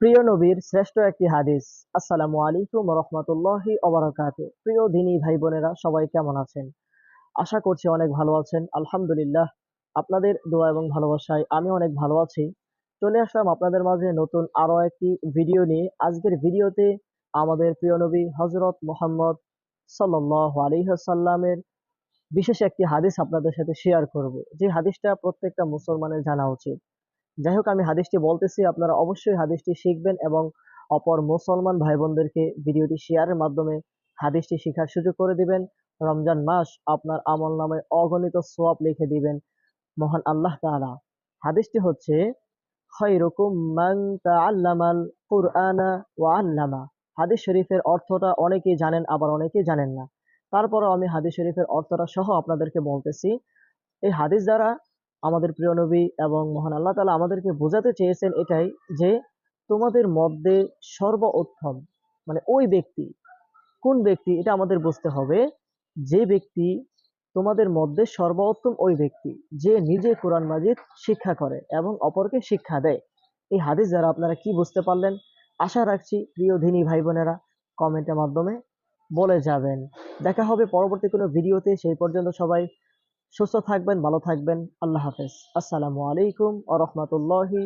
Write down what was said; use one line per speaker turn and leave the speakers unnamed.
প্রিয় নবীর শ্রেষ্ঠ একটি হাদিস। আসসালামু আলাইকুম রহমতুল্লাহি অবরাকাত প্রিয় দিনী ভাই বোনেরা সবাই কেমন আছেন? আশা করছি অনেক ভালো আছেন। আলহামদুলিল্লাহ, আপনাদের দোয়া এবং ভালোবাসায় আমি অনেক ভালো আছি। চলে আসলাম আপনাদের মাঝে নতুন আরও একটি ভিডিও নিয়ে। আজকের ভিডিওতে আমাদের প্রিয় নবী হজরত মোহাম্মদ সাল্লাহ আলিহাসাল্লামের বিশেষ একটি হাদিস আপনাদের সাথে শেয়ার করব। যে হাদিসটা প্রত্যেকটা মুসলমানের জানা উচিত। যাই হোক আমি হাদিসটি বলতেছি, আপনারা অবশ্যই হাদিসটি শিখবেন এবং অপর মুসলমান ভাই বোনদেরকে ভিডিওটি শেয়ারের মাধ্যমে হাদিসটি শেখার সুযোগ করে দিবেন। রমজান মাস আপনার আমল নামে অগণিত সোয়াব লিখে দিবেন মহান আল্লাহ তাআলা। হাদিসটি হচ্ছে, খায়রুকুম মান তাআল্লামাল কুরআনা ওয়া আল্লামা। হাদিস শরীফের অর্থটা অনেকেই জানেন, আবার অনেকেই জানেন না। তারপরও আমি হাদিস শরীফের অর্থটা সহ আপনাদেরকে বলতেছি। এই হাদিস দ্বারা আমাদের প্রিয় নবী এবং মহান আল্লাহ তাআলা আমাদেরকে বোঝাতে চেয়েছেন এটাই যে তোমাদের মধ্যে সর্বোত্তম মানে ওই ব্যক্তি, কোন ব্যক্তি, এটা আমাদের বুঝতে হবে, যে ব্যক্তি তোমাদের মধ্যে সর্বোত্তম ওই ব্যক্তি, যে নিজে কোরআন মাজিদ শিক্ষা করে এবং অপরকে শিক্ষা দেয়। এই হাদিস দ্বারা আপনারা কি বুঝতে পারলেন? আশা রাখছি প্রিয় ধিনী ভাই বোনেরা কমেন্টের মাধ্যমে বলে যাবেন। দেখা হবে পরবর্তী কোনো ভিডিওতে, সেই পর্যন্ত সবাই সুস্থ থাকবেন ভালো থাকবেন। আল্লাহ হাফেজ। আসসালামু আলাইকুম আ রহমতুল্লাহি